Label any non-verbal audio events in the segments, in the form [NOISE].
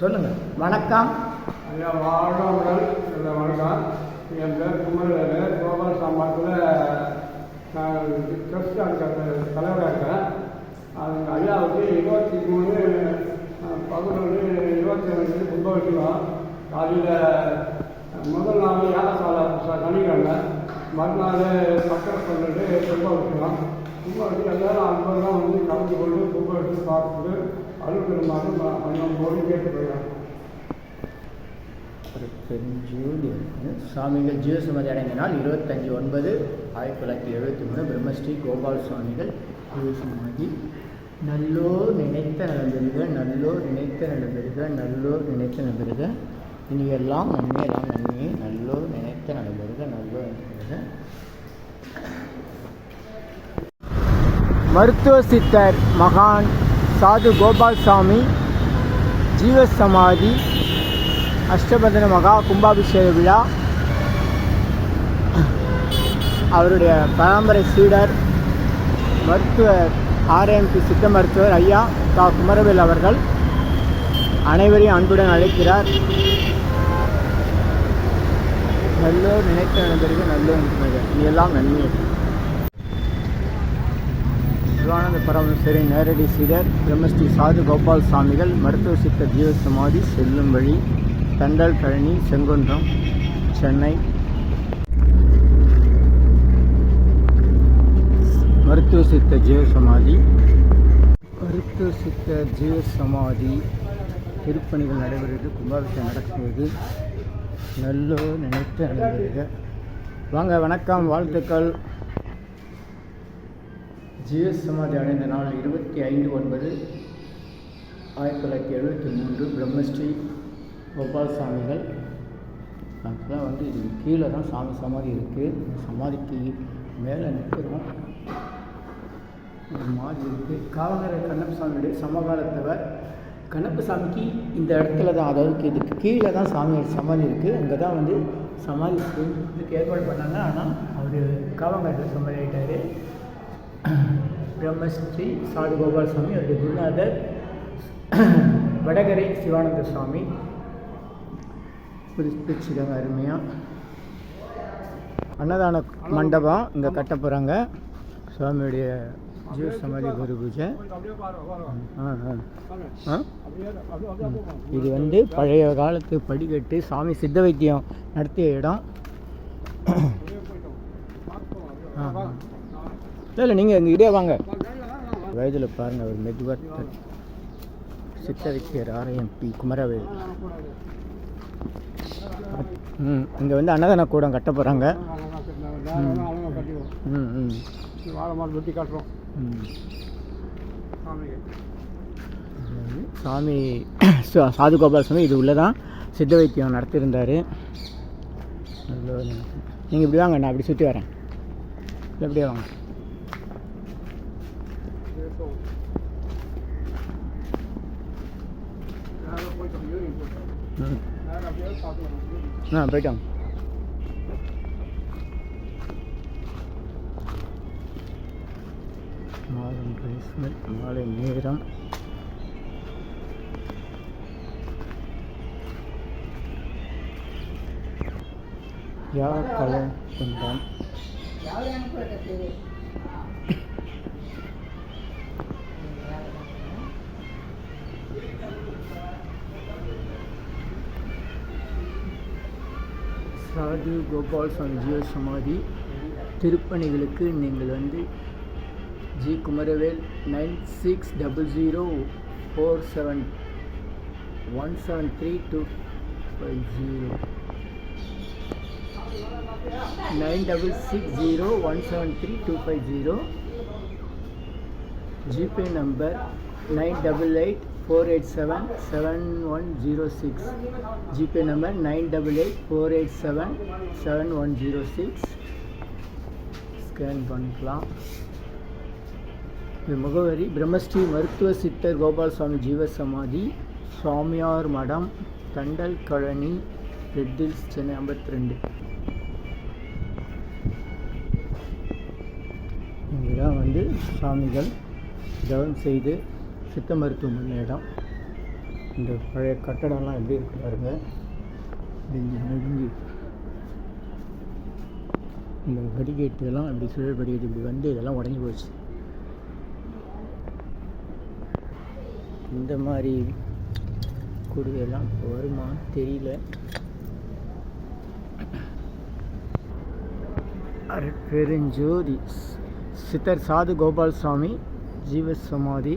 சொல்லுங்கள் வணக்கம். ஐயா வாழ்நாள் வணக்கம் என் பேர் குமரவேலு. கோபால சம்பாத்தில் நான் ட்ரஸ்ட் அங்கே தலைவராக இருக்கேன். அது ஐயாவுக்கு இருபத்தி மூணு பதினொன்று இருபத்தி ரெண்டு கும்பகோஷம் காலையில் முதல் நாள் யாகசாலை கணிக்கிறாங்க மறுநாள் சக்கரை சொல்லிட்டு கும்பகோஷம் கும்பகோஷம் எல்லாரும் அன்பெல்லாம் வந்து கலந்து கொண்டு கும்பகோஷம் பார்த்துட்டு அருள்பெருமாறு மன்னம் போய் கேட்டு போயிடலாம் ஒரு சுவாமிகள் ஜீவசமதி அடைந்த இருபத்தஞ்சி ஒன்பது ஆயிரத்தி தொள்ளாயிரத்தி எழுபத்தி மூணு பிரம்மஸ்ரீ கோபால் சுவாமிகள் ஜீவசமாதி. நல்லோர் நினைத்த நலம்பெறுக நல்லோர் நினைத்த நலம்பெறுக நல்லோர் நினைத்த நலம்பெறுக இனி எல்லாம் நன்மை எல்லாம் நன்மை நல்லோர் நினைத்த நலம்பெறுக நல்லோர் நடந்திருக்க மருத்துவ சித்தர் மகான் சாது கோபால் சாமி ஜீவசமாதி அஷ்டபந்தன மகா கும்பாபிஷேக விழா. அவருடைய பரம்பரை சீடர் மருத்துவர் ஆர்எம்பி சித்த மருத்துவர் ஐயா தா குமரவேல் அவர்கள் அனைவரையும் அன்புடன் அழைக்கிறார். நல்லோர் நினைத்த நண்பர்கள் நல்லோர் நினைக்கிறது நீ எல்லாம் நன்மை சிவானந்த பரமேஸ்வரி நேரடி சீடர் பிரம்மஸ்ரீ சாது கோபால் சாமிகள் மருத்துவ சித்தர் ஜீவசமாதி செல்லும் வழி தண்டல் கழனி செங்குன்றம் சென்னை. மருத்துவ சித்த ஜீவசமாதி மருத்துவ சித்த ஜீவசமாதி திருப்பணிகள் நடைபெறுகிறது. கும்பாபிஷேகம் நடக்கும்போது நல்லோ நினைத்து நடைபெறுக வாங்க வணக்கம் வாழ்த்துக்கள். ஜிஎஸ் சமாதி அடைந்த நாள் இருபத்தி ஐந்து ஒன்பது ஆயிரத்தி தொள்ளாயிரத்தி எழுபத்தி மூன்று பிரம்மஸ்ரீ கோபால் சாமிகள் ஆக்சுவலாக வந்து இது கீழே தான் சாமி சமாதி இருக்குது சமாதிக்கு மேலே நிற்கிறோம். ஒரு மாதிரி இருக்குது காவலரை கண்ணப்ப சாமியுடைய சமகாலத்தவர். கண்ணப்ப சாமிக்கு இந்த இடத்துல தான் அதாவது இதுக்கு கீழே தான் சாமியோட சமாதி இருக்குது அங்கே தான் வந்து சமாதி இதுக்கு ஏற்பாடு பண்ணாங்க. ஆனால் அவர் காவங்காட்டில் சமாதி ஆகிட்டார் பிரம்மஸ்ரீ சாது கோபால் சுவாமி அவருடைய குருநாதர் [CLEARS THROAT] வடகரை சிவானந்த சுவாமி. புதுப்பிச்சுக்காங்க அருமையாக அன்னதான மண்டபம் இங்கே கட்ட போகிறாங்க சுவாமியுடைய ஜீவ சமாதி குரு பூஜை. இது வந்து பழைய காலத்து படிக்கட்டு சாமி சித்த வைத்தியம் நடத்திய இடம். ஆ ஆ. இல்லை இல்லை நீங்கள் எங்கள் இதே வாங்க. வயதில் பாருங்கள் அவர் மெதுவாக சித்தரிக்கர் வைத்தியர் ஆர்எம்பி குமரவேல். ம் இங்கே வந்து அன்னதான கூடம் கட்ட போகிறாங்க ம் ம் வெட்டி காட்டுறோம் ம். சாமி சாது கோபால் சுவாமி இது உள்ளே தான் சித்த வைத்தியம் நடத்தியிருந்தார். நீங்கள் இப்படி வாங்க நான் அப்படி சுற்றி வரேன். இப்படியே வாங்க. ஆ போயிட்டோங்க மாலை பிளேஸ்மெண்ட் மாலை நேரம் யார் கலை கொண்டான் சாது கோபால் சுவாமி ஜீவ சமாதி. திருப்பணிகளுக்கு நீங்கள் வந்து G Kumaravel nine six double zero four seven one seven three two five zero. Nine double six zero one seven three two five zero. GPay number nine double eight four eight seven seven one zero six GPay number nine double eight four eight seven seven one zero six scan பண்ணிக்கலாம். இது முகவரி பிரம்மஸ்ரீ மருத்துவ சித்தர் கோபால் சுவாமி ஜீவசமாதி சுவாமியார் மடம் தண்டல் கழனி red hills Chennai ஐம்பத்தி ரெண்டு இதெல்லாம் வந்து சுவாமிகள் தவம் செய்து சித்த மருத்துவமனை இடம். இந்த பழைய கட்டடம்லாம் எப்படி இருக்கு பாருங்க. இந்த படிக்கட்டு எல்லாம் இப்படி சுழல் வடிகேட்டு இப்படி வந்து இதெல்லாம் உடஞ்சி போச்சு. இந்த மாதிரி குடியெல்லாம் இப்போ வருமா தெரியல. அருட்பெருஞ்சோதி. சித்தர் சாது கோபால் சுவாமி ஜீவசமாதி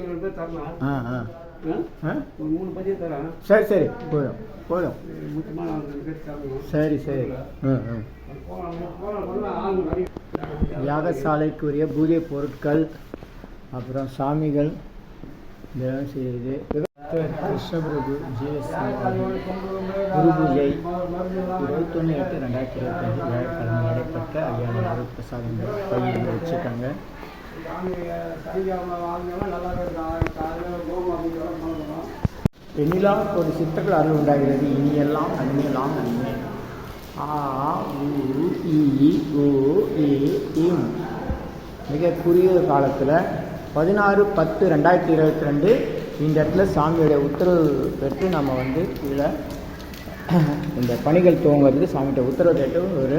ரெண்டு பேர் தரலாம். ஆ ஆ. ஆ? ஆ? ஒரு மூணு பட்ஜெட் தரேன். சரி சரி. போதும் போதும். முக்கியமாக நான் ரெண்டு பேர் தரணும். சரி சரி. ம் ம் போகலாம் போகலாம் போகலாம் ஆள் நிறைய யாகசாலைக்குரிய பூஜை பொருட்கள் அப்புறம் சாமிகள் இதெல்லாம் செய்து கிருஷ்ணபிரபு ஜிஎஸ்சி குரு பூஜை இருபத்தொன்று எட்டு ரெண்டாயிரத்தி இருபத்தஞ்சு வியாழக்கிழமை நடைபெற்ற ஐயாயிரம் பிரசாத் பிரசாதங்கள் பையன் வச்சுருக்காங்க சனிக்கிழமை ஒரு சித்தர்கள் அருள் உண்டாகிறது இனியெல்லாம் நன்மையெல்லாம் நன்மை ஆ உ இ ஓ ஏ இம் மிக குறுகிய காலத்தில் பதினாறு பத்து ரெண்டாயிரத்தி இருபத்தி ரெண்டு இந்த இடத்துல சாமியோடைய உத்தரவு பெற்று நம்ம வந்து கீழே [CLEARS THROAT] இந்த பணிகள் துவங்குறதுக்கு சாமிகிட்ட உத்தரவு கேட்டு ஒரு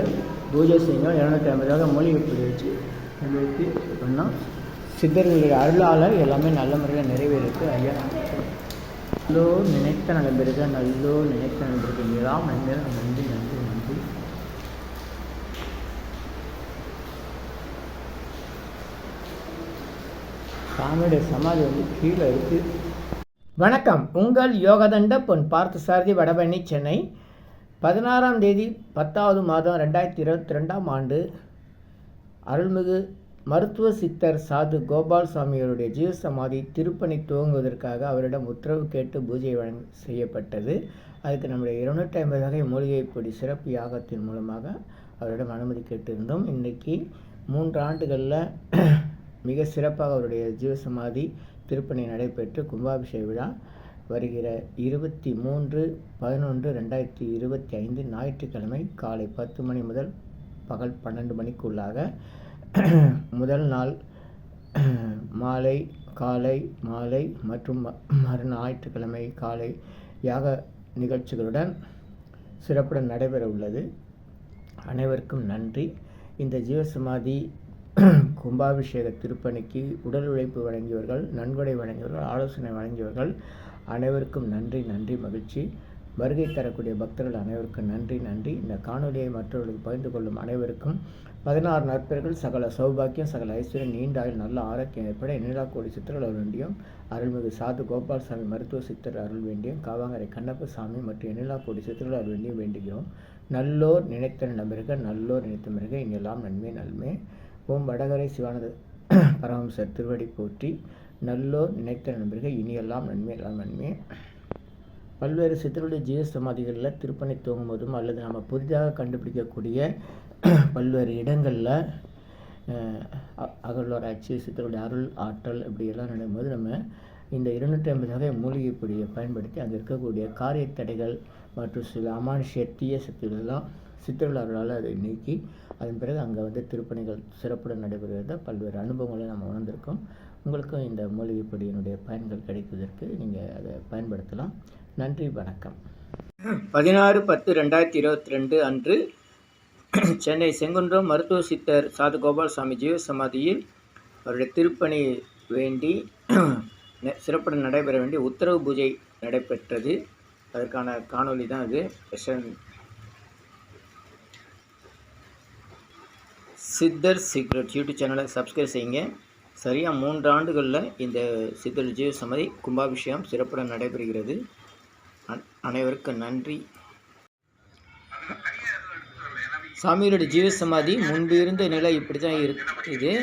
பூஜை செய்யணும். இரநூத்தி ஐம்பதாக மூலிகை பூஜை வச்சு நிகழ்த்தி பண்ணோம். சித்தர்களுடைய அருளால் எல்லாமே நல்ல முறையில் நிறைவேறிருக்கு ஐயா. நல்லோ நினைத்த நலம்பெருக நல்லோ நினைத்த நலம்பெருக எல்லாம் நன்றி நன்றி. சாமியுடைய சமாதி வந்து கீழே இருக்கு. வணக்கம். உங்கள் யோகதண்ட பொன் பார்த்த சாரதி வடபழனி சென்னை. பதினாறாம் தேதி பத்தாவது மாதம் ரெண்டாயிரத்தி இருபத்தி ரெண்டாம் ஆண்டு அருள்மிகு மருத்துவ சித்தர் சாது கோபால் சுவாமிகளுடைய ஜீவசமாதி திருப்பணி துவங்குவதற்காக அவரிடம் உத்தரவு கேட்டு பூஜை வழங்க செய்யப்பட்டது. அதுக்கு நம்முடைய இருநூற்றி ஐம்பது வகை மூலிகை பொடி சிறப்பு யாகத்தின் மூலமாக அவரிடம் அனுமதி கேட்டிருந்தோம். இன்றைக்கி மூன்று ஆண்டுகளில் மிக சிறப்பாக அவருடைய ஜீவசமாதி திருப்பணி நடைபெற்று கும்பாபிஷேக விழா வருகிற இருபத்தி மூன்று பதினொன்று ரெண்டாயிரத்தி இருபத்தி ஐந்து ஞாயிற்றுக்கிழமை காலை பத்து மணி முதல் பகல் பன்னெண்டு மணிக்குள்ளாக [CLEARS THROAT] முதல் நாள் [CLEARS THROAT] மாலை காலை மாலை மற்றும் ம- மறு ஞாயிற்றுக்கிழமை காலை யாக நிகழ்ச்சிகளுடன் சிறப்புடன் நடைபெற உள்ளது அனைவருக்கும் நன்றி. இந்த ஜீவசமாதி கும்பாபிஷேக திருப்பணிக்கு உடல் உழைப்பு வழங்கியவர்கள் நன்கொடை வழங்கியவர்கள் ஆலோசனை வழங்கியவர்கள் அனைவருக்கும் நன்றி நன்றி மகிழ்ச்சி. வருகை தரக்கூடிய பக்தர்கள் அனைவருக்கும் நன்றி நன்றி. இந்த காணொலியை மற்றவர்களுக்கு பகிர்ந்து கொள்ளும் அனைவருக்கும் பதினாறு நற்பெயர்கள் சகல சௌபாக்கியம் சகல ஐஸ்வர்யம் நீண்ட ஆயுள் நல்ல ஆரோக்கியம் ஏற்பட எண்ணிலா கோடி சித்தர்கள் அருள் வேண்டியும் அருள்மிகு சாது கோபால் சாமி மருத்துவ சித்தர் அருள் வேண்டியும் காவாங்கரை கண்ணப்ப சாமி மற்றும் எண்ணிலா கோடி சித்தர்கள் அருள் வேண்டியும் வேண்டுகிறோம். நல்லோர் நினைத்த நம்பர்கள் நல்லோர் நினைத்த மிருக இங்கெல்லாம் நன்மை நன்மை ஓம் வடகரை சிவானந்த [CLEARS THROAT] பரமசர் திருவடி போற்றி நல்லோர் நினைத்த நண்பர்கள் இனியெல்லாம் நன்மை எல்லாம் நன்மை. பல்வேறு சித்தருடைய ஜீவ சமாதிகளில் திருப்பணி தூங்கும் போதும் அல்லது நம்ம புதிதாக கண்டுபிடிக்கக்கூடிய [CLEARS THROAT] பல்வேறு இடங்களில் அகழ்வாராய்ச்சி சித்தருடைய அருள் ஆற்றல் இப்படியெல்லாம் நடக்கும்போது நம்ம இந்த இருநூற்றி ஐம்பது வகை மூலிகை பொடியை பயன்படுத்தி அங்கே இருக்கக்கூடிய காரிய தடைகள் மற்றும் சில அமானுஷ்ய தீய சக்திகளெல்லாம் சித்தர்கள் அதை நீக்கி அதன் பிறகு அங்கே வந்து திருப்பணிகள் சிறப்புடன் நடைபெறுகிறத. பல்வேறு அனுபவங்களை நம்ம உணர்ந்திருக்கோம். உங்களுக்கும் இந்த மூலிகைப்படியினுடைய பயன்கள் கிடைப்பதற்கு நீங்கள் அதை பயன்படுத்தலாம். நன்றி வணக்கம். பதினாறு பத்து ரெண்டாயிரத்தி இருபத்தி ரெண்டு அன்று சென்னை செங்குன்றம் மருத்துவ சித்தர் சாது கோபால்சாமி ஜீவ சமாதியில் அவருடைய திருப்பணி வேண்டி சிறப்புடன் நடைபெற வேண்டிய உத்தரவு பூஜை நடைபெற்றது. அதற்கான காணொளி தான் இது ஸ்பெஷல் சித்தர் சீக்ரெட் யூடியூப் சேனலை சப்ஸ்கிரைப் செய்யுங்க. சரியாக மூன்று ஆண்டுகளில் இந்த சித்தர் ஜீவ சமாதி கும்பாபிஷேகம் சிறப்புடன் நடைபெறுகிறது. அனைவருக்கும் நன்றி. சாமியோட ஜீவ சமாதி முன்பு இருந்த நிலை இப்படி தான் இருக்குது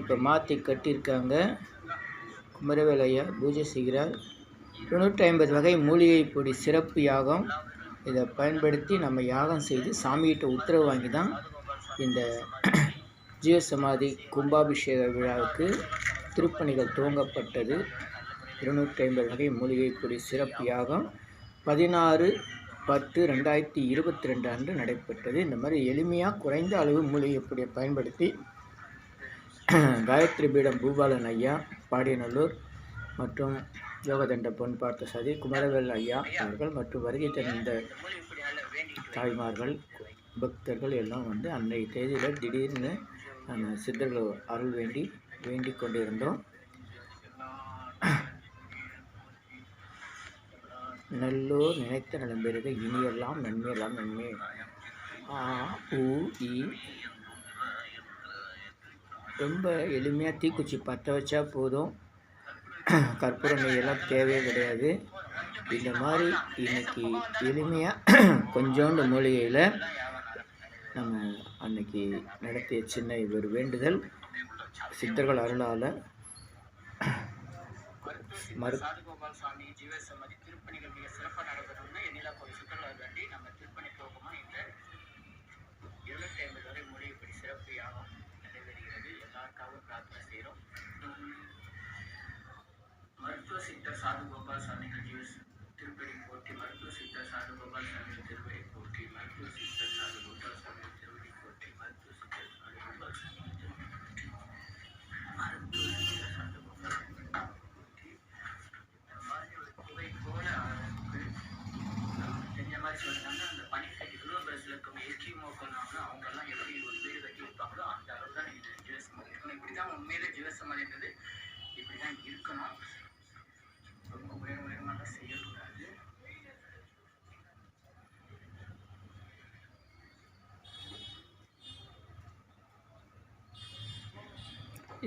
இப்போ மாற்றி கட்டியிருக்காங்க. குமரவேல் ஐயா பூஜை செய்கிறார். தொண்ணூற்றி ஐம்பது வகை மூலிகை பொடி சிறப்பு யாகம். இதை பயன்படுத்தி நம்ம யாகம் செய்து சாமிகிட்ட உத்தரவு வாங்கி தான் இந்த ஜீவசமாதி கும்பாபிஷேக விழாவுக்கு திருப்பணிகள் துவங்கப்பட்டது. இருநூற்றி ஐம்பது வகை மூலிகை பொடி சிறப்பு யாகம் பதினாறு பத்து ரெண்டாயிரத்தி இருபத்தி ரெண்டு அன்று நடைபெற்றது. இந்த மாதிரி எளிமையாக குறைந்த அளவு மூலிகை பொடியை பயன்படுத்தி காயத்ரி பீடம் பூபாலன் ஐயா பாடியநல்லூர் மற்றும் யோகதண்ட பொன் பார்த்த சதி குமரவேல் ஐயா அவர்கள் மற்றும் வருகை தந்த தாய்மார்கள் பக்தர்கள் எல்லாம் வந்து அன்றைய தேதியில் திடீர்னு அந்த சித்தர்கள் அருள் வேண்டி வேண்டிக் கொண்டிருந்தோம். நல்லோர் நினைத்த நலம்பெருக இனியெல்லாம் நன்மையெல்லாம் நன்மை. ஆ உ இ. ரொம்ப எளிமையாக தீக்குச்சி பற்ற வச்சா போதும். கற்பூர நெய்யெல்லாம் தேவையே கிடையாது. இந்த மாதிரி இன்னைக்கு எளிமையாக கொஞ்சோண்டு மூலிகையில் நம்ம அன்னைக்கு நடத்திய சின்ன ஒரு வேண்டுதல். சித்தர்கள் அருளால் மறு சாதுகோபால் சாமி ஜீவசமாதி திருப்பணிகள் மிக சிறப்பாக நடைபெறணும்னு எண்ணிலா கோயில் சுற்றுலா வேண்டி நம்ம திருப்பணி போகமா இந்த இருநூத்தி ஐம்பது வரை மொழிப்படி சிறப்பு யாகம் நடைபெறுகிறது எல்லாருக்காகவும் பிரார்த்தனை செய்கிறோம் மருத்துவ சித்தர் சாதுகோபால் சுவாமிகள் ஜீவ திருப்பதி போற்றி மருத்துவ சித்தர் சாதுகோபால் சுவாமிகள் திருப்பதி போற்றி மருத்துவ சித்தர் சாதுகோபால் சுவாமிகள் திருப்பதி போற்றி மருத்துவ சித்தர் சாதுகோபால் சுவாமிகள் திருப்பதி போற்றி மருத்துவ சித்தர் சாதுகோபால் புகை போல அவருக்கு தெரிஞ்ச மாதிரி சொல்லிட்டாங்க அந்த பனிக்கட்டி குளோபரஸில் இருக்கவங்க எஸ்கிமோ பண்ணாங்கன்னா அவங்கெல்லாம் எப்படி ஒரு வீடு கட்டி வைப்பாங்களோ அந்த அளவு தான் இது ஜீவசமாதி இருக்கணும் இப்படி தான் உண்மையிலே ஜீவசமாதின்றது இப்படி தான் இருக்கணும் ரொம்ப உயர உயரமாக செய்யக்கூடாது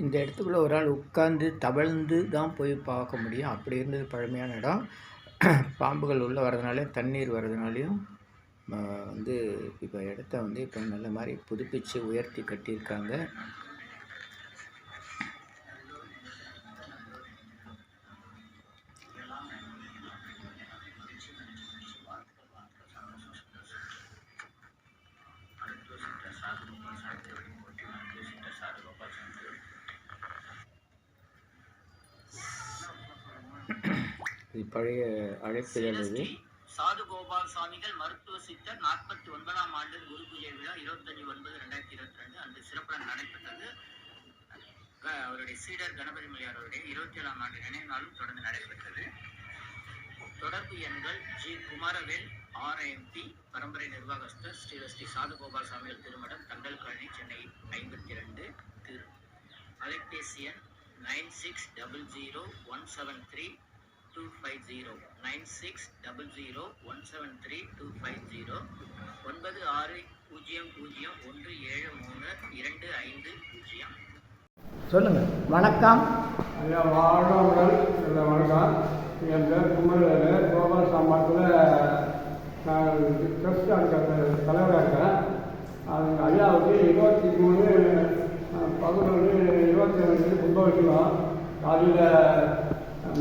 இந்த இடத்துக்குள்ளே ஒரு ஆள் உட்கார்ந்து தவழ்ந்து தான் போய் பார்க்க முடியும். அப்படி இருந்தது பழமையான இடம். பாம்புகள் உள்ளே வரதுனாலையும் தண்ணீர் வர்றதுனாலையும் வந்து இப்போ இடத்த வந்து இப்போ நல்ல மாதிரி புதுப்பிச்சு உயர்த்தி கட்டியிருக்காங்க. இது பழைய அழைப்பிதழ் இது ஸ்ரீ சாதுகோபால் சுவாமிகள் மருத்துவ சித்தர் நாற்பத்தி ஒன்பதாம் ஆண்டு குரு பூஜை விழா இருபத்தஞ்சு ஒன்பது ரெண்டாயிரத்தி இருபத்தி ரெண்டு அந்த சிறப்புடன் நடைபெற்றது. அவருடைய சீடர் கணபதி மொழியார் அவருடைய இருபத்தி ஏழாம் ஆண்டு நினைவு நாளும் தொடர்ந்து நடைபெற்றது. தொடர்பு எண்கள் ஜி குமாரவேல் ஆர்எம்பி பரம்பரை நிர்வாகஸ்தர் ஸ்ரீ ஸ்ரீ சாதுகோபால் சுவாமிகள் திருமடம் தண்டல் காலனி சென்னை ஐம்பத்தி ரெண்டு திரு அலைபேசி எண் nine six double zero one seven three two five zero nine six double zero one seven three two five zero ஒன்பது ஆறு பூஜ்ஜியம் பூஜ்ஜியம் ஒன்று ஏழு மூணு இரண்டு ஐந்து பூஜ்ஜியம். சொல்லுங்கள் வணக்கம். ஐயா வாழ்வாங்கள் இல்லை வணக்கம் என் பேர் குமரவேலு. கோபால் சாம்பாத்தில் நான் ட்ரஸ்ட் தலைவராக இருக்கேன் அது ஐயாவுக்கு இருபத்தி மூணு பதினொன்று இருபத்தி ரெண்டு கும்பாபிஷேகம் காலையில்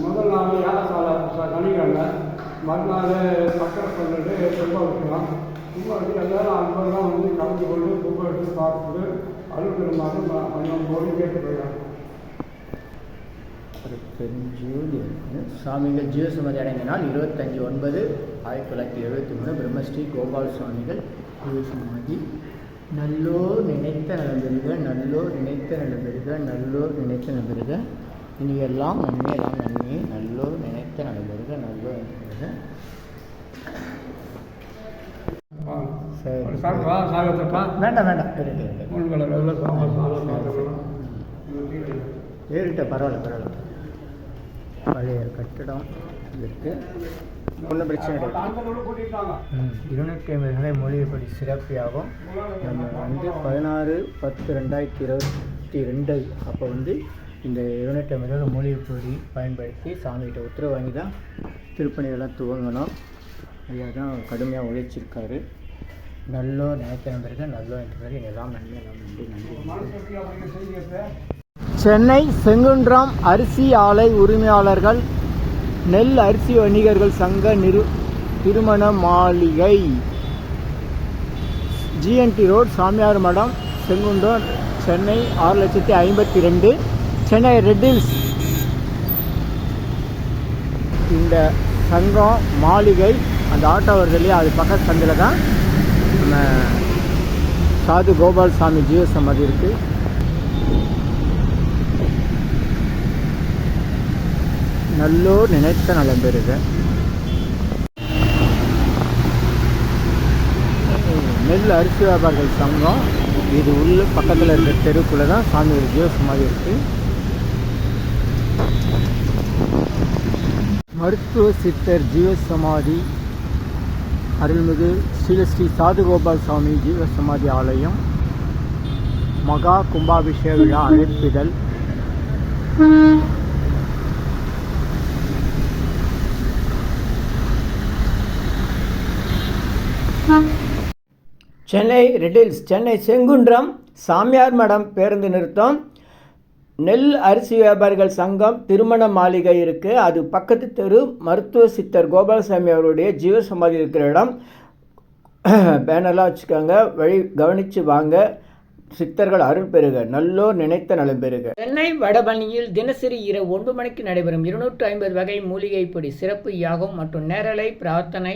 முதல் நாள் ஏலக்கால சனிக்கிழமை. மறுநாள் சக்கரை பண்ணிட்டு கும்பாபிஷேகம் கும்பாபிஷேகம் எல்லாரும் அன்பெல்லாம் வந்து கலந்து கொண்டு கும்பாபிஷேகம் சாப்பிட்டு அருள் பெருமாறு மன்னம் போய் கேட்டு போயிடலாம் ஒரு சுவாமிகள் ஜீவசுமதி அடைந்த இருபத்தஞ்சி ஒன்பது ஆயிரத்தி தொள்ளாயிரத்தி எழுபத்தி மூணு. பிரம்மஸ்ரீ கோபால் சுவாமிகள் ஜீவசமாதி. நல்லோர் நினைத்த நலம்பெருக நல்லோர் நினைத்த நலம்பெருக நல்லோர் நினைத்த நலம்பெருக இனி எல்லாம் நன்மை எல்லாம் நன்மை. நல்லோர் நினைத்த நலம்பெருக நல்லோர் சாகத்தப்பா வேண்டாம் வேண்டாம். இருக்கு இருக்கு ஏறிட்ட பரவாயில்ல பரவாயில்ல. பழைய கட்டிடம் இருக்குது ஒன்றும் பிரச்சனை கிடையாது இருநூற்றி ஐம்பது நிலை மொழியப்படி சிறப்பியாகும். நம்ம வந்து பதினாறு பத்து ரெண்டாயிரத்தி இருபத்தி ரெண்டு அப்போ வந்து இந்த இருநூற்றி ஐம்பது மூலிகைப்பொடி பயன்படுத்தி சாமிகிட்ட உத்தரவு வாங்கி தான் திருப்பணிகள்லாம் துவங்கணும். ஐயா தான் கடுமையாக உழைச்சிருக்காரு. நல்லோ நினைக்கிற நல்லோ என்றவர் எல்லாம் நன்மை எல்லாம் நன்றி நன்றி. சென்னை செங்குன்றாம் அரிசி ஆலை உரிமையாளர்கள் நெல் அரிசி வணிகர்கள் சங்க நிறு திருமண மாளிகை. ஜிஎன்டி ரோட் சாமியார் மடம் செங்குன்றம் சென்னை ஆறு லட்சத்தி ஐம்பத்தி ரெண்டு. சென்னை ரெட்டில்ஸ் இந்த சங்கம் மாளிகை அந்த ஆட்டோ வருது இல்லையா? அது பக்கத்து சந்தில் தான் நம்ம சாது கோபால் சாமி ஜீவ சமாதி இருக்குது நல்லோர் நினைத்த நலம் பெறுக. நெல் அரிசி வியாபாரிகள் சங்கம் இது உள்ள பக்கத்தில் இருக்கிற தெருக்குள்ளே தான் சாமி ஜீவ சமாதி இருக்குது மருத்துவ சித்தர் ஜீவ சமாதி அருள்மிகு ஸ்ரீலஸ்ரீ சாதுகோபால் சுவாமி ஜீவ சமாதி ஆலயம். மகா கும்பாபிஷேக விழா அழைப்பிதழ். சென்னை ரெடில்ஸ் சென்னை செங்குன்றம் சாமியார் மடம் பேருந்து நிறுத்தம். நெல் அரிசி வியாபாரிகள் சங்கம் திருமண மாளிகை இருக்குது அது பக்கத்து தெரு மருத்துவ சித்தர் கோபாலசாமி அவருடைய ஜீவ சமாதி இருக்கிற இடம். [CLEARS THROAT] பேனர்லாம் வச்சுக்கோங்க. வழி கவனித்து வாங்க. சித்தர்கள் அருள் பெறுக. நல்லோர் நினைத்த நலம் பெறுக. சென்னை வடபழனியில் தினசரி இரவு ஒன்பது மணிக்கு நடைபெறும் இருநூற்று ஐம்பது வகை மூலிகைப்பொடி சிறப்பு யாகம் மற்றும் நேரலை பிரார்த்தனை